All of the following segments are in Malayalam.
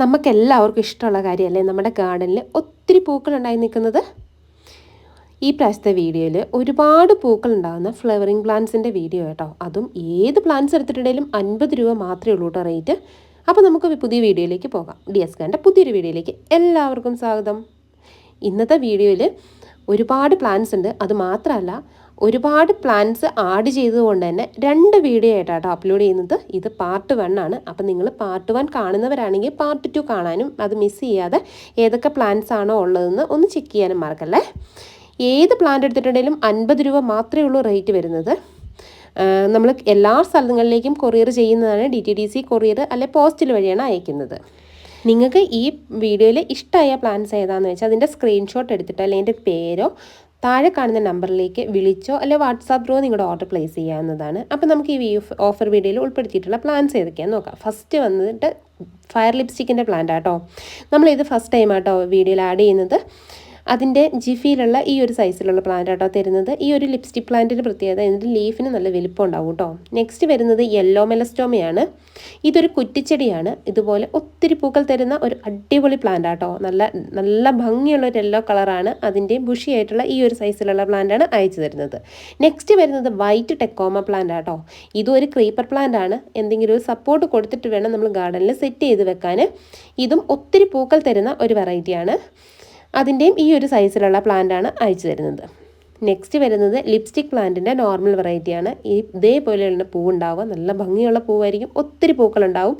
നമുക്കെല്ലാവർക്കും ഇഷ്ടമുള്ള കാര്യമല്ലേ? നമ്മുടെ ഗാർഡനിൽ ഒത്തിരി പൂക്കൾ ഉണ്ടായി നിൽക്കുന്നത്. ഈ പ്രാവശ്യത്തെ വീഡിയോയിൽ ഒരുപാട് പൂക്കൾ ഉണ്ടാകുന്ന ഫ്ലവറിങ് പ്ലാന്റ്സിന്റെ വീഡിയോ കേട്ടോ. അതും ഏത് പ്ലാന്റ്സ് എടുത്തിട്ടുണ്ടെങ്കിലും അൻപത് രൂപ മാത്രമേ ഉള്ളൂ കേട്ടോ റേറ്റ്. അപ്പോൾ നമുക്ക് പുതിയ വീഡിയോയിലേക്ക് പോകാം. ഡി എസ് കാന്റെ പുതിയൊരു വീഡിയോയിലേക്ക് എല്ലാവർക്കും സ്വാഗതം. ഇന്നത്തെ വീഡിയോയിൽ ഒരുപാട് പ്ലാന്റ്സ് ഉണ്ട്. അത് മാത്രമല്ല ഒരുപാട് പ്ലാൻസ് ആഡ് ചെയ്തതുകൊണ്ട് തന്നെ രണ്ട് വീഡിയോ ആയിട്ടാട്ടോ അപ്ലോഡ് ചെയ്യുന്നത്. ഇത് പാർട്ട് വൺ ആണ്. അപ്പം നിങ്ങൾ പാർട്ട് വൺ കാണുന്നവരാണെങ്കിൽ പാർട്ട് ടു കാണാനും അത് മിസ് ചെയ്യാതെ ഏതൊക്കെ പ്ലാൻസ് ആണോ ഉള്ളതെന്ന് ഒന്ന് ചെക്ക് ചെയ്യാനും മറക്കല്ലേ. ഏത് പ്ലാന്റ് എടുത്തിട്ടുണ്ടെങ്കിലും അൻപത് രൂപ മാത്രമേ ഉള്ളൂ റേറ്റ് വരുന്നത്. നമ്മൾ എല്ലാ സ്ഥലങ്ങളിലേക്കും കൊറിയർ ചെയ്യുന്നതാണ് D T D C courier അല്ലെ പോസ്റ്റിൽ വഴിയാണ് അയക്കുന്നത്. നിങ്ങൾക്ക് ഈ വീഡിയോയിൽ ഇഷ്ടമായ പ്ലാൻസ് ഏതാണെന്ന് വെച്ചാൽ അതിന്റെ സ്ക്രീൻഷോട്ട് എടുത്തിട്ട് അല്ലെങ്കിൽ എന്റെ പേരോ താഴെ കാണുന്ന നമ്പറിലേക്ക് വിളിച്ചോ അല്ലെ വാട്സാപ്പ് ത്രൂ നിങ്ങളുടെ ഓർഡർ പ്ലേസ് ചെയ്യാവുന്നതാണ്. അപ്പോൾ നമുക്ക് ഈ ഓഫർ വീഡിയോയിൽ ഉൾപ്പെടുത്തിയിട്ടുള്ള പ്ലാൻസ് ഏതൊക്കെയാണെന്ന് നോക്കാം. ഫസ്റ്റ് വന്നിട്ട് ഫയർ ലിപ്സ്റ്റിക്കിന്റെ പ്ലാന്റ് ആട്ടോ നമ്മളിത് ഫസ്റ്റ് ടൈം ആട്ടോ വീഡിയോയിൽ ആഡ് ചെയ്യുന്നത്. അതിന്റെ ജിഫിയിലുള്ള ഈ ഒരു സൈസിലുള്ള പ്ലാന്റ് ആട്ടോ തരുന്നത്. ഈ ഒരു ലിപ്സ്റ്റിക് പ്ലാന്റിന്റെ പ്രത്യേകത ഇതിന്റെ ലീഫിന് നല്ല വലിപ്പം ഉണ്ടാവും കേട്ടോ. നെക്സ്റ്റ് വരുന്നത് യെല്ലോ മെലസ്റ്റോമയാണ് ഇതൊരു കുറ്റിച്ചെടിയാണ്. ഇതുപോലെ ഒത്തിരി പൂക്കൾ തരുന്ന ഒരു അടിപൊളി പ്ലാന്റ് ആട്ടോ. നല്ല നല്ല ഭംഗിയുള്ള ഒരു യെല്ലോ കളറാണ് അതിന്റെ ബുഷിയായിട്ടുള്ള ഈ ഒരു സൈസിലുള്ള പ്ലാന്റാണ് അയച്ചു തരുന്നത്. നെക്സ്റ്റ് വരുന്നത് വൈറ്റ് ടെക്കോമ പ്ലാന്റ് ആട്ടോ. ഇതും ഒരു ക്രീപ്പർ പ്ലാന്റ് ആണ്. എന്തെങ്കിലും ഒരു സപ്പോർട്ട് കൊടുത്തിട്ട് വേണം നമ്മൾ ഗാർഡനിൽ സെറ്റ് ചെയ്ത് വെക്കാൻ. ഇതും ഒത്തിരി പൂക്കൾ തരുന്ന ഒരു വെറൈറ്റിയാണ് അതിന്റെയും ഈ ഒരു സൈസിലുള്ള പ്ലാന്റാണ് അയച്ചു തരുന്നത്. നെക്സ്റ്റ് വരുന്നത് ലിപ്സ്റ്റിക് പ്ലാന്റിന്റെ നോർമൽ വെറൈറ്റിയാണ് ഈ ഇതേപോലെയുള്ള പൂവുണ്ടാവുക. നല്ല ഭംഗിയുള്ള പൂവായിരിക്കും. ഒത്തിരി പൂക്കളുണ്ടാവും.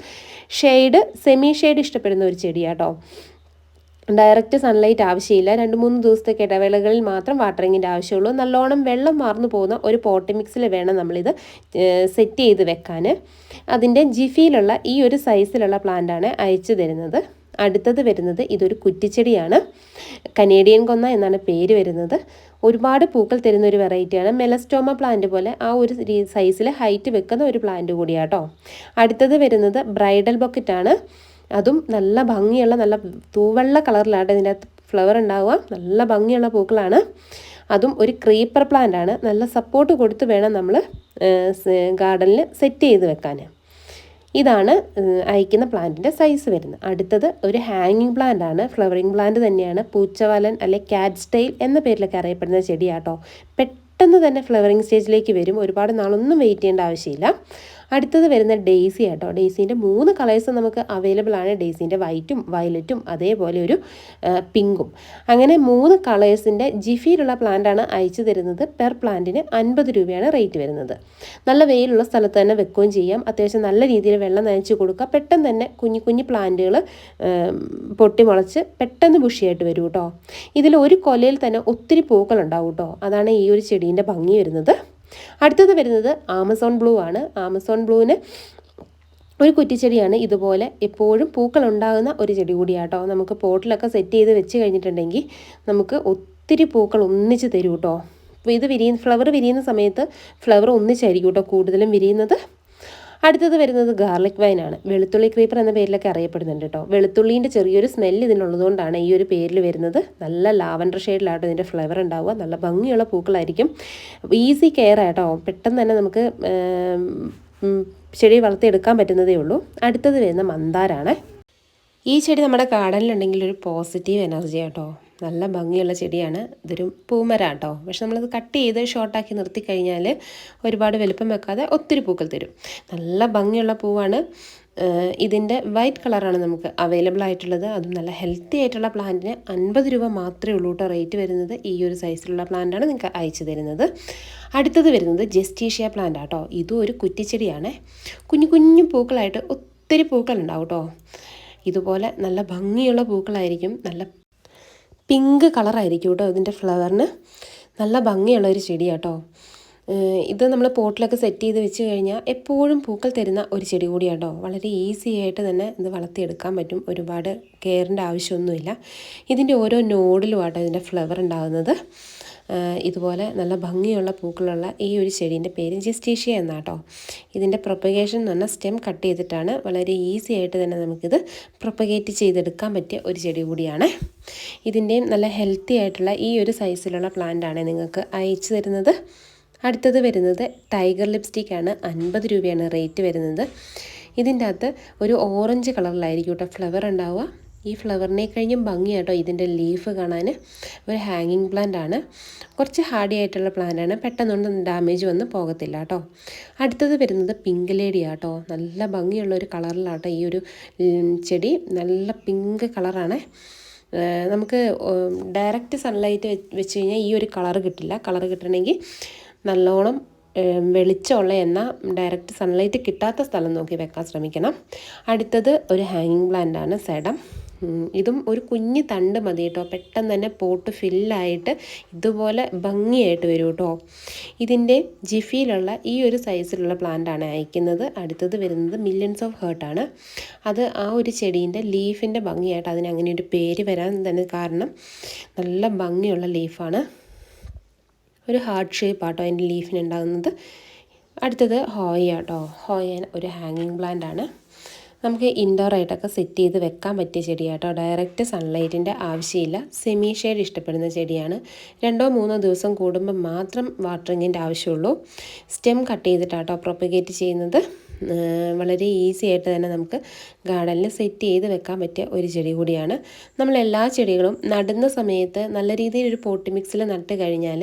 ഷെയ്ഡ് സെമി ഷെയ്ഡ് ഇഷ്ടപ്പെടുന്ന ഒരു ചെടിയാട്ടോ. ഡയറക്റ്റ് സൺലൈറ്റ് ആവശ്യമില്ല. രണ്ട് മൂന്ന് ദിവസത്തേക്ക് ഇടവേളകളിൽ മാത്രം വാട്ടറിങ്ങിന്റെ ആവശ്യമുള്ളൂ. നല്ലോണം വെള്ളം മാർന്നു പോകുന്ന ഒരു പോട്ടി മിക്സിൽ വേണം നമ്മളിത് സെറ്റ് ചെയ്ത് വെക്കാൻ. അതിന്റെ ജിഫിയിലുള്ള ഈ ഒരു സൈസിലുള്ള പ്ലാന്റാണ് അയച്ചു തരുന്നത്. അടുത്തത് വരുന്നത് ഇതൊരു കുറ്റിച്ചെടിയാണ്. കനേഡിയൻ കൊന്ന എന്നാണ് പേര് വരുന്നത്. ഒരുപാട് പൂക്കൾ തരുന്ന ഒരു വെറൈറ്റിയാണ് മെലസ്റ്റോമ പ്ലാന്റ് പോലെ ആ ഒരു സൈസിൽ ഹൈറ്റ് വെക്കുന്ന ഒരു പ്ലാന്റ് കൂടിയാട്ടോ. അടുത്തത് വരുന്നത് ബ്രൈഡൽ ബൊക്കറ്റാണ് അതും നല്ല ഭംഗിയുള്ള നല്ല തൂവെള്ള കളറിലാണ് ഇതിന്റെ അകത്ത് ഫ്ലവർ ഉണ്ടാവുക. നല്ല ഭംഗിയുള്ള പൂക്കളാണ്. അതും ഒരു ക്രീപ്പർ പ്ലാന്റ് ആണ്. നല്ല സപ്പോർട്ട് കൊടുത്ത് വേണം നമ്മൾ ഗാർഡനിൽ സെറ്റ് ചെയ്ത് വെക്കാൻ ഇതാണ് അയക്കുന്ന പ്ലാന്റിന്റെ സൈസ് വരുന്നത്. അടുത്തത് ഒരു ഹാങ്ങിങ് പ്ലാന്റ് ആണ്. ഫ്ലവറിങ് പ്ലാന്റ് തന്നെയാണ്. പൂച്ചവാലൻ അല്ലെ കാറ്റ് സ്റ്റൈൽ എന്ന പേരിലൊക്കെ അറിയപ്പെടുന്ന ചെടിയാട്ടോ. പെട്ടെന്ന് തന്നെ ഫ്ലവറിങ് സ്റ്റേജിലേക്ക് വരും. ഒരുപാട് നാളൊന്നും വെയിറ്റ് ചെയ്യേണ്ട ആവശ്യമില്ല. അടുത്തത് വരുന്ന ഡെയ്സി ആട്ടോ. ഡെയ്സീന്റെ മൂന്ന് കളേഴ്സ് നമുക്ക് അവൈലബിൾ ആണ്. ഡെയ്സീന്റെ വൈറ്റും വയലറ്റും അതേപോലെ ഒരു പിങ്കും. അങ്ങനെ മൂന്ന് കളേഴ്സിന്റെ ജിഫിയിലുള്ള പ്ലാന്റാണ് അയച്ചു തരുന്നത്. പെർ പ്ലാന്റിന് അൻപത് രൂപയാണ് റേറ്റ് വരുന്നത്. നല്ല വെയിലുള്ള സ്ഥലത്ത് തന്നെ വെക്കുകയും ചെയ്യാം. അത്യാവശ്യം നല്ല രീതിയിൽ വെള്ളം നനച്ച് കൊടുക്കുക. പെട്ടെന്ന് തന്നെ കുഞ്ഞു കുഞ്ഞു പ്ലാന്റുകൾ പൊട്ടിമുളച്ച് പെട്ടെന്ന് ബുഷിയായിട്ട് വരും കേട്ടോ ഇതിൽ ഒരു കൊലയിൽ തന്നെ ഒത്തിരി പൂക്കളുണ്ടാവും കേട്ടോ അതാണ് ഈ ഒരു ചെടീന്റെ ഭംഗി വരുന്നത്. അടുത്തത് വരുന്നത് ആമസോൺ ബ്ലൂ ആണ്. ആമസോൺ ബ്ലൂവിന് ഒരു കുറ്റിച്ചെടിയാണ്. ഇതുപോലെ എപ്പോഴും പൂക്കൾ ഉണ്ടാകുന്ന ഒരു ചെടി കൂടിയാട്ടോ. നമുക്ക് പോട്ടിലൊക്കെ സെറ്റ് ചെയ്ത് വെച്ച് കഴിഞ്ഞിട്ടുണ്ടെങ്കിൽ നമുക്ക് ഒത്തിരി പൂക്കൾ ഒന്നിച്ച് തരും കേട്ടോ ഇത് വിരിയുന്ന ഫ്ലവർ വിരിയുന്ന സമയത്ത് ഫ്ലവർ ഒന്നിച്ചായിരിക്കും കേട്ടോ കൂടുതലും വിരിയുന്നത്. അടുത്തത് വരുന്നത് ഗാർലിക് വൈൻ ആണ്. വെളുത്തുള്ളി ക്രീപ്പർ എന്ന പേരിലൊക്കെ അറിയപ്പെടുന്നുണ്ട് കേട്ടോ വെളുത്തുള്ളീന്റെ ചെറിയൊരു സ്മെല്ല് ഇതിനുള്ളതുകൊണ്ടാണ് ഈ ഒരു പേരിൽ വരുന്നത്. നല്ല ലാവൻഡർ ഷെയ്ഡിലാട്ടോ ഇതിന്റെ ഫ്ലേവർ ഉണ്ടാവുക. നല്ല ഭംഗിയുള്ള പൂക്കളായിരിക്കും. ഈസി കെയർ ആട്ടോ പെട്ടെന്ന് തന്നെ നമുക്ക് ചെടി വളർത്തിയെടുക്കാൻ പറ്റുന്നതേ ഉള്ളൂ. അടുത്തത് വരുന്ന മന്ദാരാണ്. ഈ ചെടി നമ്മുടെ ഗാർഡനിലുണ്ടെങ്കിൽ ഒരു പോസിറ്റീവ് എനർജി ആട്ടോ നല്ല ഭംഗിയുള്ള ചെടിയാണ്. ഇതൊരു പൂമര കേട്ടോ പക്ഷെ നമ്മളത് കട്ട് ചെയ്ത് ഷോർട്ടാക്കി നിർത്തി കഴിഞ്ഞാൽ ഒരുപാട് വലുപ്പം വെക്കാതെ ഒത്തിരി പൂക്കൾ തരും. നല്ല ഭംഗിയുള്ള പൂവാണ്. ഇതിന്റെ വൈറ്റ് കളറാണ് നമുക്ക് അവൈലബിൾ ആയിട്ടുള്ളത്. അതും നല്ല ഹെൽത്തി ആയിട്ടുള്ള പ്ലാന്റിന് അൻപത് രൂപ മാത്രമേ ഉള്ളൂ കേട്ടോ റേറ്റ് വരുന്നത്. ഈ ഒരു സൈസിലുള്ള പ്ലാന്റാണ് നിങ്ങൾക്ക് അയച്ചു തരുന്നത്. അടുത്തത് വരുന്നത് ജസ്റ്റീഷ്യ പ്ലാന്റ് ആട്ടോ ഇതും ഒരു കുറ്റിച്ചെടിയാണ്. കുഞ്ഞു കുഞ്ഞു പൂക്കളായിട്ട് ഒത്തിരി പൂക്കളുണ്ടാവും കേട്ടോ ഇതുപോലെ നല്ല ഭംഗിയുള്ള പൂക്കളായിരിക്കും. നല്ല പിങ്ക് കളറായിരിക്കും കേട്ടോ ഇതിന്റെ ഫ്ലവറിന്. നല്ല ഭംഗിയുള്ള ഒരു ചെടിയാട്ടോ. ഇത് നമ്മൾ പോട്ടിലൊക്കെ സെറ്റ് ചെയ്ത് വെച്ച് കഴിഞ്ഞാൽ എപ്പോഴും പൂക്കൾ തരുന്ന ഒരു ചെടി കൂടിയാണ് കേട്ടോ വളരെ ഈസി ആയിട്ട് തന്നെ ഇത് വളർത്തിയെടുക്കാൻ പറ്റും. ഒരുപാട് കെയറിന്റെ ആവശ്യമൊന്നുമില്ല. ഇതിന്റെ ഓരോ നോഡിലും ആട്ടോ ഇതിന്റെ ഫ്ലവർ ഉണ്ടാകുന്നത്. ഇതുപോലെ നല്ല ഭംഗിയുള്ള പൂക്കളുള്ള ഈ ഒരു ചെടീന്റെ പേര് ജിസ്റ്റീഷ്യ എന്നാട്ടോ. ഇതിന്റെ പ്രൊപ്പഗേഷൻ എന്ന് പറഞ്ഞാൽ സ്റ്റെം കട്ട് ചെയ്തിട്ടാണ് വളരെ ഈസി ആയിട്ട് തന്നെ നമുക്കിത് പ്രൊപ്പഗേറ്റ് ചെയ്തെടുക്കാൻ പറ്റിയ ഒരു ചെടി കൂടിയാണ്. ഇതിന്റെയും നല്ല ഹെൽത്തി ആയിട്ടുള്ള ഈ ഒരു സൈസിലുള്ള പ്ലാന്റ് ആണ് നിങ്ങൾക്ക് അയച്ചു തരുന്നത്. അടുത്തത് വരുന്നത് ടൈഗർ ലിപ്സ്റ്റിക് ആണ്. അൻപത് രൂപയാണ് റേറ്റ് വരുന്നത്. ഇതിന്റെ അകത്ത് ഒരു ഓറഞ്ച് കളറിലായിരിക്കും കേട്ടോ ഫ്ലവർ ഉണ്ടാവുക. ഈ ഫ്ലവറിനെ കഴിഞ്ഞും ഭംഗിയാട്ടോ ഇതിന്റെ ലീഫ് കാണാൻ. ഒരു ഹാങ്ങിങ് പ്ലാന്റ് ആണ്. കുറച്ച് ഹാർഡി ആയിട്ടുള്ള പ്ലാന്റ് ആണ്. പെട്ടെന്നൊന്നും ഡാമേജ് വന്ന് പോകത്തില്ല കേട്ടോ അടുത്തത് വരുന്നത് പിങ്ക് ലേഡി ആട്ടോ. നല്ല ഭംഗിയുള്ള ഒരു കളറിലാട്ടോ ഈ ഒരു ചെടി. നല്ല പിങ്ക് കളറാണ്. നമുക്ക് ഡയറക്റ്റ് സൺലൈറ്റ് വെച്ച് കഴിഞ്ഞാൽ ഈ ഒരു കളർ കിട്ടില്ല. കളർ കിട്ടണമെങ്കിൽ നല്ലോണം വെളിച്ചമുള്ള എന്ന ഡയറക്റ്റ് സൺലൈറ്റ് കിട്ടാത്ത സ്ഥലം നോക്കി വെക്കാൻ ശ്രമിക്കണം. അടുത്തത് ഒരു ഹാങ്ങിങ് പ്ലാന്റ് ആണ് സെഡം. ഇതും ഒരു കുഞ്ഞ് തണ്ട് മതി കേട്ടോ. പെട്ടെന്ന് തന്നെ പോട്ട് ഫില്ലായിട്ട് ഇതുപോലെ ഭംഗിയായിട്ട് വരും കേട്ടോ. ഇതിന്റെ ജിഫിയിലുള്ള ഈ ഒരു സൈസിലുള്ള പ്ലാന്റാണ് അയക്കുന്നത്. അടുത്തത് വരുന്നത് മില്യൺസ് ഓഫ് ഹേർട്ടാണ് അത് ആ ഒരു ചെടീന്റെ ലീഫിന്റെ ഭംഗിയായിട്ട് അതിന് അങ്ങനെ ഒരു പേര് വരാൻ തന്നെ കാരണം നല്ല ഭംഗിയുള്ള ലീഫാണ് ഒരു ഹാർട്ട് ഷേപ്പ് ആട്ടോ അതിന്റെ ലീഫിനുണ്ടാകുന്നത് അടുത്തത് ഹോയ ആട്ടോ. ഹോയ ഒരു ഹാങ്ങിങ് പ്ലാന്റ് ആണ്. നമുക്ക് ഇൻഡോർ ആയിട്ടൊക്കെ സെറ്റ് ചെയ്ത് വെക്കാൻ പറ്റിയ ചെടിയാട്ടോ. ഡയറക്റ്റ് സൺലൈറ്റിന്റെ ആവശ്യമില്ല. സെമി ഷെയ്ഡ് ഇഷ്ടപ്പെടുന്ന ചെടിയാണ്. രണ്ടോ മൂന്നോ ദിവസം കൂടുമ്പോൾ മാത്രം വാട്ടറിങ്ങിന്റെ ആവശ്യമുള്ളൂ. സ്റ്റെം കട്ട് ചെയ്തിട്ടാട്ടോ പ്രൊപ്പഗേറ്റ് ചെയ്യുന്നത്. വളരെ ഈസി ആയിട്ട് തന്നെ നമുക്ക് ഗാർഡനിൽ സെറ്റ് ചെയ്ത് വെക്കാൻ പറ്റിയ ഒരു ചെടി കൂടിയാണ്. നമ്മൾ എല്ലാ ചെടികളും നടുന്ന സമയത്ത് നല്ല രീതിയിൽ ഒരു പോട്ടി മിക്സിൽ നട്ട് കഴിഞ്ഞാൽ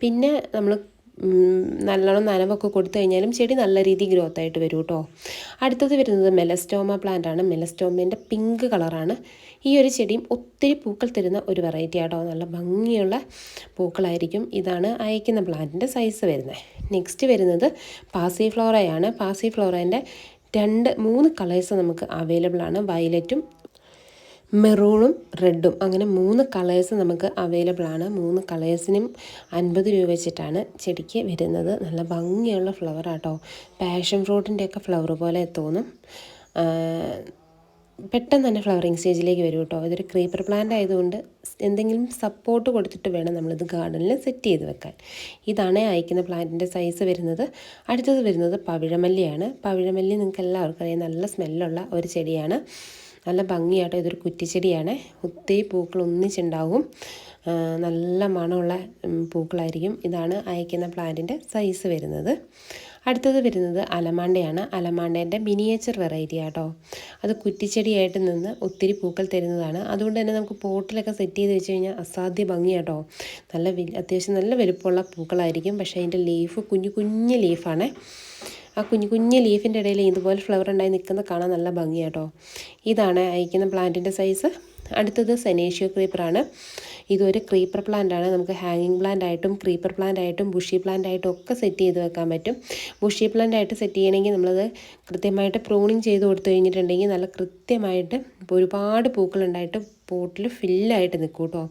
പിന്നെ നമ്മൾ നല്ലോണം നനവൊക്കെ കൊടുത്തു കഴിഞ്ഞാലും ചെടി നല്ല രീതിയിൽ ഗ്രോത്ത് ആയിട്ട് വരും കേട്ടോ അടുത്തത് വരുന്നത് മെലസ്റ്റോമ പ്ലാന്റ് ആണ്. മെലസ്റ്റോമേന്റെ പിങ്ക് കളറാണ് ഈ ഒരു ചെടിയും ഒത്തിരി പൂക്കൾ തരുന്ന ഒരു വെറൈറ്റി ആട്ടോ. നല്ല ഭംഗിയുള്ള പൂക്കളായിരിക്കും. ഇതാണ് അയക്കുന്ന പ്ലാന്റിന്റെ സൈസ് വരുന്നത് നെക്സ്റ്റ് വരുന്നത് പാസി ഫ്ലോറയാണ് പാസി ഫ്ലോറേന്റെ രണ്ട് മൂന്ന് കളേഴ്സ് നമുക്ക് അവൈലബിൾ ആണ്. വയലറ്റും മെറൂണും റെഡും. അങ്ങനെ മൂന്ന് കളേഴ്സ് നമുക്ക് അവൈലബിൾ ആണ്. മൂന്ന് കളേഴ്സിനും അൻപത് രൂപ വെച്ചിട്ടാണ് ചെടിക്ക് വരുന്നത്. നല്ല ഭംഗിയുള്ള ഫ്ലവർ ആട്ടോ. പാഷൻ ഫ്രൂട്ടിന്റെയൊക്കെ ഫ്ലവർ പോലെ തോന്നും. പെട്ടെന്ന് തന്നെ ഫ്ലവറിങ് സ്റ്റേജിലേക്ക് വരും കേട്ടോ ഇതൊരു ക്രീപ്പർ പ്ലാന്റ് ആയതുകൊണ്ട് എന്തെങ്കിലും സപ്പോർട്ട് കൊടുത്തിട്ട് വേണം നമ്മളിത് ഗാർഡനിൽ സെറ്റ് ചെയ്ത് വെക്കാൻ. ഇതാണ് അയക്കുന്ന പ്ലാന്റിന്റെ സൈസ് വരുന്നത്. അടുത്തത് വരുന്നത് പവിഴമല്ലിയാണ്. പവിഴമല്ലി നിങ്ങൾക്ക് എല്ലാവർക്കും അറിയാം. നല്ല സ്മെല്ലുള്ള ഒരു ചെടിയാണ്. നല്ല ഭംഗിയായിട്ട് ഇതൊരു കുറ്റിച്ചെടിയാണ്. ഒത്തിരി പൂക്കൾ ഒന്നിച്ചുണ്ടാവും. നല്ല മണമുള്ള പൂക്കളായിരിക്കും. ഇതാണ് അയക്കുന്ന പ്ലാന്റിന്റെ സൈസ് വരുന്നത്. അടുത്തത് വരുന്നത് അലമാണ്ടയാണ്. അലമാണ്ടേന്റെ മിനിയേച്ചർ വെറൈറ്റി ആട്ടോ അത് കുറ്റിച്ചെടിയായിട്ട് നിന്ന് ഒത്തിരി പൂക്കൾ തരുന്നതാണ്. അതുകൊണ്ട് തന്നെ നമുക്ക് പോട്ടിലൊക്കെ സെറ്റ് ചെയ്ത് വെച്ച് കഴിഞ്ഞാൽ അസാധ്യ ഭംഗിയാട്ടോ. നല്ല അത്യാവശ്യം നല്ല വലുപ്പമുള്ള പൂക്കളായിരിക്കും. പക്ഷേ അതിന്റെ ലീഫ് കുഞ്ഞു കുഞ്ഞു ലീഫാണ്. ആ കുഞ്ഞു കുഞ്ഞ് ലീഫിന്റെ ഇടയിൽ ഇതുപോലെ ഫ്ലവർ ഉണ്ടായി നിൽക്കുന്ന കാണാൻ നല്ല ഭംഗിയാട്ടോ. ഇതാണ് അയക്കുന്ന പ്ലാന്റിന്റെ സൈസ് അടുത്തത് സെനേഷ്യോ ക്രീപ്പറാണ് ഇതൊരു ക്രീപ്പർ പ്ലാന്റ് ആണ്. നമുക്ക് ഹാങ്ങിങ് പ്ലാന്റ് ആയിട്ടും ക്രീപ്പർ പ്ലാന്റ് ആയിട്ടും ബുഷി പ്ലാന്റ് ആയിട്ടും ഒക്കെ സെറ്റ് ചെയ്ത് വെക്കാൻ പറ്റും. ബുഷി പ്ലാന്റ് ആയിട്ട് സെറ്റ് ചെയ്യണമെങ്കിൽ നമ്മളത് കൃത്യമായിട്ട് പ്രൂണിങ് ചെയ്ത് കൊടുത്തു കഴിഞ്ഞിട്ടുണ്ടെങ്കിൽ നല്ല കൃത്യമായിട്ട് ഒരുപാട് പൂക്കളുണ്ടായിട്ട് പോട്ടിൽ ഫില്ലായിട്ട് നിൽക്കും കേട്ടോ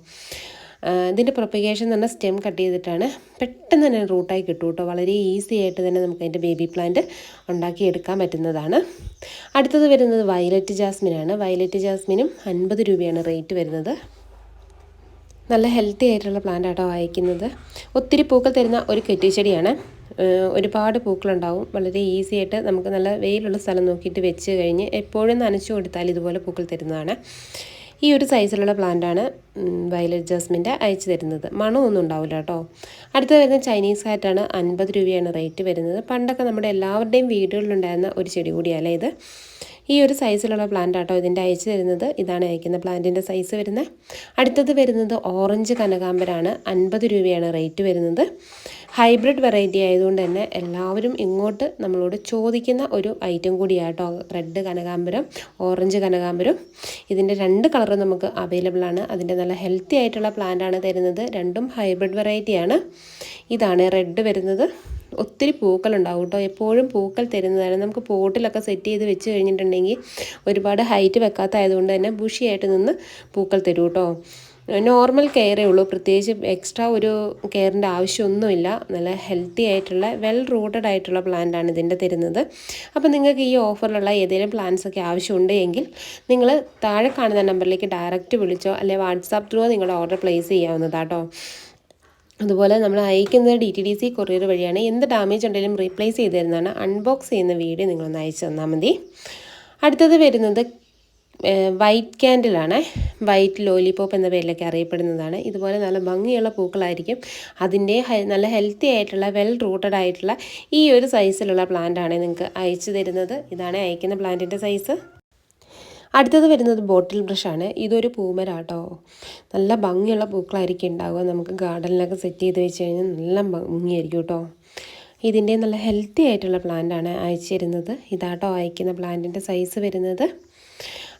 ഇതിന്റെ പ്രൊപ്പഗേഷൻ എന്ന് പറഞ്ഞാൽ സ്റ്റെം കട്ട് ചെയ്തിട്ടാണ് പെട്ടെന്ന് തന്നെ റൂട്ടായി കിട്ടും കേട്ടോ വളരെ ഈസി ആയിട്ട് തന്നെ നമുക്ക് അതിന്റെ ബേബി പ്ലാന്റ് ഉണ്ടാക്കിയെടുക്കാൻ പറ്റുന്നതാണ്. അടുത്തത് വരുന്നത് വയലറ്റ് ജാസ്മിനാണ് വയലറ്റ് ജാസ്മിനും അൻപത് രൂപയാണ് റേറ്റ് വരുന്നത്. നല്ല ഹെൽത്തി ആയിട്ടുള്ള പ്ലാന്റ് ആട്ടോ വായിക്കുന്നത്. ഒത്തിരി പൂക്കൾ തരുന്ന ഒരു കെട്ടിച്ചെടിയാണ്. ഒരുപാട് പൂക്കളുണ്ടാവും. വളരെ ഈസി ആയിട്ട് നമുക്ക് നല്ല വെയിലുള്ള സ്ഥലം നോക്കിയിട്ട് വെച്ച് കഴിഞ്ഞ് എപ്പോഴും നനച്ചു കൊടുത്താൽ ഇതുപോലെ പൂക്കൾ തരുന്നതാണ്. ഈ ഒരു സൈസിലുള്ള പ്ലാന്റാണ് വയലറ്റ് ജാസ്മിന്റെ അയച്ചു തരുന്നത്. മണമൊന്നും ഉണ്ടാവില്ല കേട്ടോ. അടുത്ത വരുന്ന ചൈനീസ് ഹാറ്റാണ് അൻപത് രൂപയാണ് റേറ്റ് വരുന്നത്. പണ്ടൊക്കെ നമ്മുടെ എല്ലാവരുടെയും വീടുകളിലുണ്ടായിരുന്ന ഒരു ചെടി കൂടിയല്ലേ ഇത്. ഈ ഒരു സൈസിലുള്ള പ്ലാന്റ് ആട്ടോ ഇതിന്റെ അയച്ചു തരുന്നത്. ഇതാണ് അയക്കുന്ന പ്ലാന്റിന്റെ സൈസ് വരുന്നത്. അടുത്തത് വരുന്നത് ഓറഞ്ച് കനകാമ്പരാണ് അൻപത് രൂപയാണ് റേറ്റ് വരുന്നത്. ഹൈബ്രിഡ് വെറൈറ്റി ആയതുകൊണ്ട് തന്നെ എല്ലാവരും ഇങ്ങോട്ട് നമ്മളോട് ചോദിക്കുന്ന ഒരു ഐറ്റം കൂടിയാട്ടോ. റെഡ് കനകാമ്പരം ഓറഞ്ച് കനകാമ്പരം. ഇതിന്റെ രണ്ട് കളറും നമുക്ക് അവൈലബിൾ ആണ്. അതിന്റെ നല്ല ഹെൽത്തി ആയിട്ടുള്ള പ്ലാന്റ് ആണ് തരുന്നത്. രണ്ടും ഹൈബ്രിഡ് വെറൈറ്റിയാണ് ഇതാണ് റെഡ് വരുന്നത്. ഒത്തിരി പൂക്കളുണ്ടാവും കേട്ടോ. എപ്പോഴും പൂക്കൾ തരുന്നതാണ്. നമുക്ക് പോട്ടിലൊക്കെ സെറ്റ് ചെയ്ത് വെച്ച് കഴിഞ്ഞിട്ടുണ്ടെങ്കിൽ ഒരുപാട് ഹൈറ്റ് വെക്കാത്ത ആയതുകൊണ്ട് തന്നെ ബുഷിയായിട്ട് നിന്ന് പൂക്കൾ തരും കേട്ടോ. നോർമൽ കെയറേ ഉള്ളൂ. പ്രത്യേകിച്ച് എക്സ്ട്രാ ഒരു കെയറിന്റെ ആവശ്യമൊന്നുമില്ല. നല്ല ഹെൽത്തി ആയിട്ടുള്ള വെൽ റൂട്ടഡ് ആയിട്ടുള്ള പ്ലാന്റാണ് ഇതിന്റെ തരുന്നത്. അപ്പോൾ നിങ്ങൾക്ക് ഈ ഓഫറിലുള്ള ഏതെങ്കിലും പ്ലാൻസ് ഒക്കെ ആവശ്യമുണ്ട് എങ്കിൽ നിങ്ങൾ താഴെ കാണുന്ന നമ്പറിലേക്ക് ഡയറക്റ്റ് വിളിച്ചോ അല്ലെങ്കിൽ വാട്സാപ്പ് ത്രൂ നിങ്ങളുടെ ഓർഡർ പ്ലേസ് ചെയ്യാവുന്നതാട്ടോ അതുപോലെ നമ്മൾ അയക്കുന്നത് D T D C courier വഴിയാണ്. എന്ത് ഡാമേജ് ഉണ്ടെങ്കിലും റീപ്ലേസ് ചെയ്ത് തരുന്നതാണ്. അൺബോക്സ് ചെയ്യുന്ന വീഡിയോ നിങ്ങളൊന്ന് അയച്ചു തന്നാൽ മതി. അടുത്തത് വരുന്നത് വൈറ്റ് ക്യാൻഡിലാണ്. വൈറ്റ് ലോലിപോപ്പ് എന്ന പേരിലൊക്കെ അറിയപ്പെടുന്നതാണ്. ഇതുപോലെ നല്ല ഭംഗിയുള്ള പൂക്കളായിരിക്കും. അതിന്റെ നല്ല ഹെൽത്തി ആയിട്ടുള്ള വെൽ റൂട്ടഡ് ആയിട്ടുള്ള ഈ ഒരു സൈസിലുള്ള പ്ലാന്റാണ് നിങ്ങൾക്ക് അയച്ചു തരുന്നത്. ഇതാണ് അയക്കുന്ന പ്ലാന്റിന്റെ സൈസ്. അടുത്തത് വരുന്നത് ബോട്ടിൽ ബ്രഷാണ്. ഇതൊരു പൂമരാട്ടോ. നല്ല ഭംഗിയുള്ള പൂക്കളായിരിക്കും ഉണ്ടാവുക. നമുക്ക് ഗാർഡനിലൊക്കെ സെറ്റ് ചെയ്ത് വെച്ച് കഴിഞ്ഞാൽ നല്ല ഭംഗിയായിരിക്കും കേട്ടോ. ഇതിന്റെ നല്ല ഹെൽത്തി ആയിട്ടുള്ള പ്ലാന്റാണ് അയച്ചു തരുന്നത്. ഇതാട്ടോ അയക്കുന്ന പ്ലാന്റിന്റെ സൈസ് വരുന്നത്.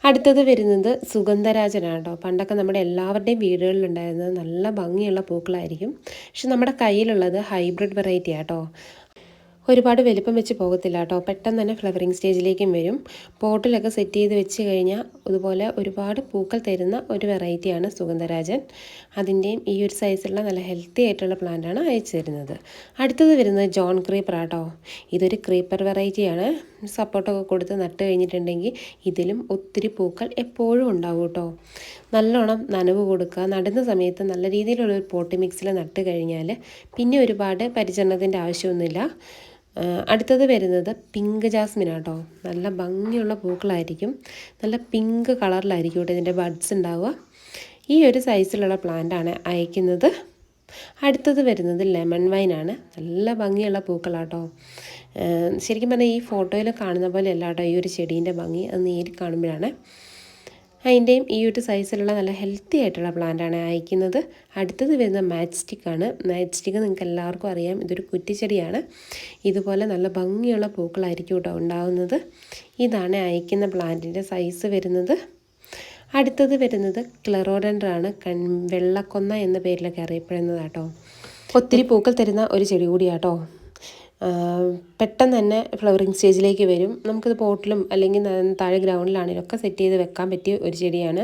അടുത്തത് വരുന്നത് സുഗന്ധരാജനാണ് കേട്ടോ പണ്ടൊക്കെ നമ്മുടെ എല്ലാവരുടെയും വീടുകളിലുണ്ടായിരുന്നത് നല്ല ഭംഗിയുള്ള പൂക്കളായിരിക്കും. പക്ഷെ നമ്മുടെ കയ്യിലുള്ളത് ഹൈബ്രിഡ് വെറൈറ്റി ആട്ടോ. ഒരുപാട് വലിപ്പം വെച്ച് പോകത്തില്ല കേട്ടോ. പെട്ടെന്ന് തന്നെ ഫ്ലവറിങ് സ്റ്റേജിലേക്കും വരും. പോട്ടിലൊക്കെ സെറ്റ് ചെയ്ത് വെച്ച് കഴിഞ്ഞാൽ അതുപോലെ ഒരുപാട് പൂക്കൾ തരുന്ന ഒരു വെറൈറ്റിയാണ് സുഗന്ധരാജൻ. അതിന്റെയും ഈ ഒരു സൈസിലുള്ള നല്ല ഹെൽത്തി ആയിട്ടുള്ള പ്ലാന്റാണ് അയച്ചു തരുന്നത്. അടുത്തത് വരുന്നത് ജോൺ ക്രീപ്പർ ആട്ടോ. ഇതൊരു ക്രീപ്പർ വെറൈറ്റിയാണ് സപ്പോർട്ടൊക്കെ കൊടുത്ത് നട്ട് കഴിഞ്ഞിട്ടുണ്ടെങ്കിൽ ഇതിലും ഒത്തിരി പൂക്കൾ എപ്പോഴും ഉണ്ടാവും കേട്ടോ. നല്ലോണം നനവ് കൊടുക്കുക. നടുന്ന സമയത്ത് നല്ല രീതിയിലുള്ള ഒരു പോട്ടി മിക്സിൽ നട്ട് കഴിഞ്ഞാൽ പിന്നെ ഒരുപാട് പരിചരണത്തിന്റെ ആവശ്യമൊന്നുമില്ല. അടുത്തത് വരുന്നത് പിങ്ക് ജാസ്മിൻ ആട്ടോ. നല്ല ഭംഗിയുള്ള പൂക്കളായിരിക്കും. നല്ല പിങ്ക് കളറിലായിരിക്കും കേട്ടോ ഇതിന്റെ ബഡ്സ് ഉണ്ടാവുക. ഈ ഒരു സൈസിലുള്ള പ്ലാന്റാണ് അയക്കുന്നത്. അടുത്തത് വരുന്നത് ലെമൺ വൈനാണ് നല്ല ഭംഗിയുള്ള പൂക്കളാട്ടോ. ശരിക്കും പറഞ്ഞാൽ ഈ ഫോട്ടോയിൽ കാണുന്ന പോലെ അല്ല കേട്ടോ ഈ ഒരു ചെടീന്റെ ഭംഗി. അത് നേരിൽ കാണുമ്പോഴാണ്. അതിന്റെയും ഈ ഒരു സൈസിലുള്ള നല്ല ഹെൽത്തി ആയിട്ടുള്ള പ്ലാന്റാണ് അയക്കുന്നത്. അടുത്തത് വരുന്ന മാറ്റ് സ്റ്റിക്കാണ് മാറ്റ് സ്റ്റിക്ക് നിങ്ങൾക്ക് എല്ലാവർക്കും അറിയാം. ഇതൊരു കുറ്റിച്ചെടിയാണ്. ഇതുപോലെ നല്ല ഭംഗിയുള്ള പൂക്കളായിരിക്കും കേട്ടോ ഉണ്ടാവുന്നത്. ഇതാണ് അയക്കുന്ന പ്ലാന്റിന്റെ സൈസ് വരുന്നത്. അടുത്തത് വരുന്നത് ക്ലറോഡൻഡറാണ് കൺ വെള്ളക്കൊന്ന എന്ന പേരിലൊക്കെ അറിയപ്പെടുന്നത് കേട്ടോ ഒത്തിരി പൂക്കൾ തരുന്ന ഒരു ചെടി കൂടിയാട്ടോ. പെട്ടെന്ന് തന്നെ ഫ്ലവറിങ് സ്റ്റേജിലേക്ക് വരും. നമുക്കിത് പോട്ടിലും അല്ലെങ്കിൽ താഴെ ഗ്രൗണ്ടിലാണെങ്കിലും ഒക്കെ സെറ്റ് ചെയ്ത് വെക്കാൻ പറ്റിയ ഒരു ചെടിയാണ്.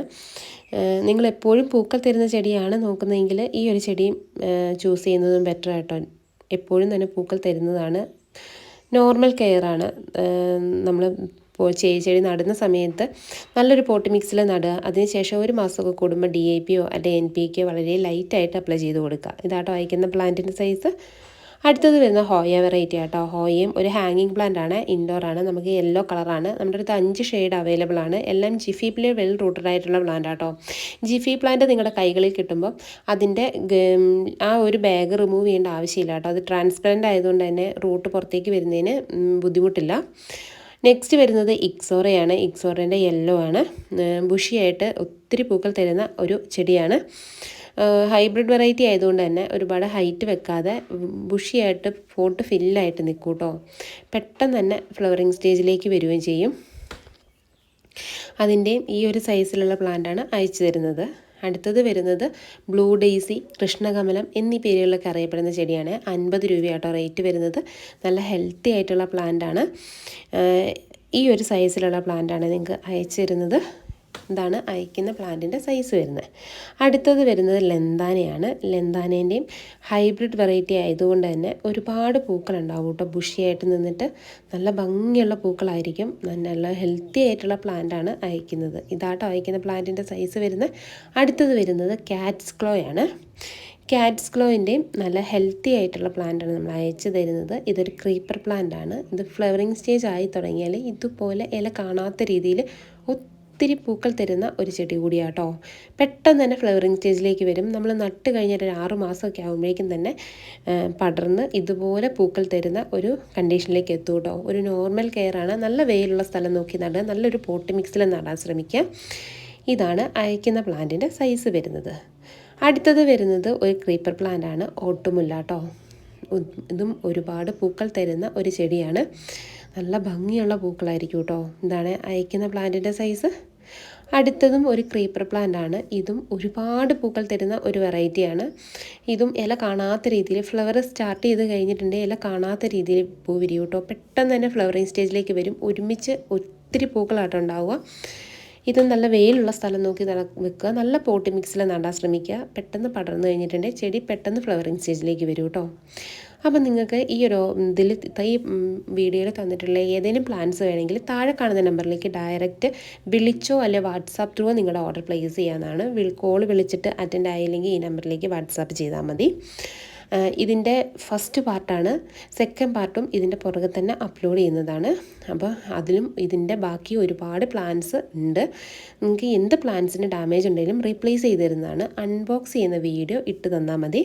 നിങ്ങൾ എപ്പോഴും പൂക്കൾ തരുന്ന ചെടിയാണ് നോക്കുന്നതെങ്കിൽ ഈ ഒരു ചെടിയും ചൂസ് ചെയ്യുന്നതും ബെറ്റർ ആയിട്ടോ? എപ്പോഴും തന്നെ പൂക്കൾ തരുന്നതാണ്. നോർമൽ കെയറാണ് നമ്മൾ ചെടി നടുന്ന സമയത്ത് നല്ലൊരു പോട്ട് മിക്സിൽ നടുക. അതിനുശേഷം ഒരു മാസമൊക്കെ കൂടുമ്പോൾ ഡി എ പിയോ അല്ലെങ്കിൽ എൻ പി കെയോ വളരെ ലൈറ്റായിട്ട് അപ്ലൈ ചെയ്ത് കൊടുക്കുക. ഇതാട്ടോ അയക്കുന്ന പ്ലാന്റിന്റെ സൈസ് അടുത്തത് വരുന്ന ഹോയ വെറൈറ്റി ആട്ടോ. ഹോയയും ഒരു ഹാങ്ങിങ് പ്ലാന്റ് ആണ്. ഇൻഡോർ ആണ്. നമുക്ക് യെല്ലോ കളറാണ് നമ്മുടെ അടുത്ത് അഞ്ച് ഷെയ്ഡ് അവൈലബിൾ ആണ്. എല്ലാം ജിഫി പ്ലേ വെൽ റൂട്ടഡ് ആയിട്ടുള്ള പ്ലാന്റ് ആട്ടോ. ജിഫി പ്ലാന്റ് നിങ്ങളുടെ കൈകളിൽ കിട്ടുമ്പോൾ അതിന്റെ ആ ഒരു ബാഗ് റിമൂവ് ചെയ്യേണ്ട ആവശ്യമില്ല കേട്ടോ. അത് ട്രാൻസ്പെറന്റ് ആയതുകൊണ്ട് തന്നെ റൂട്ട് പുറത്തേക്ക് വരുന്നതിന് ബുദ്ധിമുട്ടില്ല. നെക്സ്റ്റ് വരുന്നത് ഇക്സോറയാണ്. ഇക്സോറേന്റെ യെല്ലോ ആണ്. ബുഷിയായിട്ട് ഒത്തിരി പൂക്കൾ തരുന്ന ഒരു ചെടിയാണ്. ഹൈബ്രിഡ് വെറൈറ്റി ആയതുകൊണ്ട് തന്നെ ഒരുപാട് ഹൈറ്റ് വെക്കാതെ ബുഷിയായിട്ട് ഫോട്ട് ഫില്ലായിട്ട് നിൽക്കും കേട്ടോ പെട്ടെന്ന് തന്നെ ഫ്ലവറിങ് സ്റ്റേജിലേക്ക് വരികയും ചെയ്യും. അതിന്റെയും ഈ ഒരു സൈസിലുള്ള പ്ലാന്റാണ് അയച്ചു തരുന്നത്. അടുത്തത് വരുന്നത് ബ്ലൂ ഡെയ്സി കൃഷ്ണകമലം എന്നീ പേരുകളിലൊക്കെ അറിയപ്പെടുന്ന ചെടിയാണ്. അൻപത് രൂപയാട്ടോ റേറ്റ് വരുന്നത്. നല്ല ഹെൽത്തി ആയിട്ടുള്ള പ്ലാന്റാണ് ഈ ഒരു സൈസിലുള്ള പ്ലാന്റാണ് നിങ്ങൾക്ക് അയച്ചു തരുന്നത്. ഇതാണ് അയക്കുന്ന പ്ലാന്റിന്റെ സൈസ് വരുന്നത്. അടുത്തത് വരുന്നത് ലെന്താനയാണ്. ലെന്താനേന്റെയും ഹൈബ്രിഡ് വെറൈറ്റി ആയതുകൊണ്ട് തന്നെ ഒരുപാട് പൂക്കളുണ്ടാവും കേട്ടോ. ബുഷിയായിട്ട് നിന്നിട്ട് നല്ല ഭംഗിയുള്ള പൂക്കളായിരിക്കും. നല്ല ഹെൽത്തി ആയിട്ടുള്ള പ്ലാന്റാണ് അയക്കുന്നത്. ഇതാട്ടോ അയക്കുന്ന പ്ലാന്റിന്റെ സൈസ് വരുന്നത്. അടുത്തത് വരുന്നത് കാറ്റ്സ് ആണ്. കാറ്റ്സ് ക്ലോയിന്റെയും നല്ല ഹെൽത്തി ആയിട്ടുള്ള പ്ലാന്റാണ് നമ്മൾ അയച്ചു തരുന്നത്. ഇതൊരു ക്രീപ്പർ പ്ലാന്റ് ആണ്. ഇത് ഫ്ലവറിങ് സ്റ്റേജ് ആയി തുടങ്ങിയാൽ ഇതുപോലെ ഇല കാണാത്ത രീതിയിൽ ഒത്തിരി പൂക്കൾ തരുന്ന ഒരു ചെടി കൂടിയാട്ടോ പെട്ടെന്ന് തന്നെ ഫ്ലവറിങ് സ്റ്റേജിലേക്ക് വരും. നമ്മൾ നട്ട് കഴിഞ്ഞിട്ട് ഒരു ആറ് മാസമൊക്കെ ആകുമ്പോഴേക്കും തന്നെ പടർന്ന് ഇതുപോലെ പൂക്കൾ തരുന്ന ഒരു കണ്ടീഷനിലേക്ക് എത്തും കേട്ടോ ഒരു നോർമൽ കെയറാണ് നല്ല വെയിലുള്ള സ്ഥലം നോക്കി നടുക നല്ലൊരു പോട്ട് മിക്സിൽ നടാൻ ശ്രമിക്കുക. ഇതാണ് അയക്കുന്ന പ്ലാന്റിന്റെ സൈസ് വരുന്നത്. അടുത്തത് വരുന്നത് ഒരു ക്രീപ്പർ പ്ലാന്റ് ആണ്. കേട്ടോ ഇതും ഒരുപാട് പൂക്കൾ തരുന്ന ഒരു ചെടിയാണ്. നല്ല ഭംഗിയുള്ള പൂക്കളായിരിക്കും കേട്ടോ. എന്താണ് അയക്കുന്ന പ്ലാന്റിന്റെ സൈസ് അടുത്തതും ഒരു ക്രീപ്പർ പ്ലാന്റ് ആണ്. ഇതും ഒരുപാട് പൂക്കൾ തരുന്ന ഒരു വെറൈറ്റിയാണ് ഇതും ഇല കാണാത്ത രീതിയിൽ ഫ്ലവർ സ്റ്റാർട്ട് ചെയ്ത് കഴിഞ്ഞിട്ടുണ്ട്. ഇല കാണാത്ത രീതിയിൽ പൂ വിരിയും കേട്ടോ. പെട്ടെന്ന് തന്നെ ഫ്ലവറിങ് സ്റ്റേജിലേക്ക് വരും. ഒരുമിച്ച് ഒത്തിരി പൂക്കളാട്ടോ ഉണ്ടാവുക. ഇത് നല്ല വെയിലുള്ള സ്ഥലം നോക്കി നട വെക്കുക. നല്ല പോട്ടി മിക്സിൽ നടാൻ ശ്രമിക്കുക. പെട്ടെന്ന് പടർന്നു കഴിഞ്ഞിട്ടുണ്ടെങ്കിൽ ചെടി പെട്ടെന്ന് ഫ്ലവറിങ് സ്റ്റേജിലേക്ക് വരും കേട്ടോ. അപ്പം നിങ്ങൾക്ക് ഈ ഒരു ഇതിൽ ഈ വീഡിയോയിൽ തന്നിട്ടുള്ള ഏതെങ്കിലും പ്ലാൻസ് വേണമെങ്കിൽ താഴെ കാണുന്ന നമ്പറിലേക്ക് ഡയറക്റ്റ് വിളിച്ചോ അല്ലെ വാട്സാപ്പ് ത്രൂ നിങ്ങളുടെ ഓർഡർ പ്ലേസ് ചെയ്യാവുന്നതാണ് കോൾ വിളിച്ചിട്ട് അറ്റൻഡ് ആയില്ലെങ്കിൽ ഈ നമ്പറിലേക്ക് വാട്സാപ്പ് ചെയ്താൽ മതി. ഇതിന്റെ ഫസ്റ്റ് പാർട്ടാണ് സെക്കൻഡ് പാർട്ടും ഇതിന്റെ പുറകെ തന്നെ അപ്ലോഡ് ചെയ്യുന്നതാണ്. അപ്പോൾ അതിലും ഇതിന്റെ ബാക്കി ഒരുപാട് പ്ലാൻസ് ഉണ്ട്. നിങ്ങൾക്ക് എന്ത് പ്ലാൻസിന് ഡാമേജ് ഉണ്ടെങ്കിലും റീപ്ലേസ് ചെയ്ത് തരുന്നതാണ്. അൺബോക്സ് ചെയ്യുന്ന വീഡിയോ ഇട്ട് തന്നാൽ മതി.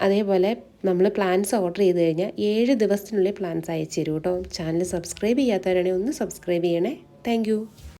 അതേപോലെ നമ്മൾ പ്ലാൻസ് ഓർഡർ ചെയ്ത് കഴിഞ്ഞാൽ ഏഴ് ദിവസത്തിനുള്ളിൽ പ്ലാൻസ് അയച്ചു തരും കേട്ടോ. ചാനൽ സബ്സ്ക്രൈബ് ചെയ്യാത്തവരാണെങ്കിൽ ഒന്ന് സബ്സ്ക്രൈബ് ചെയ്യണേ. താങ്ക്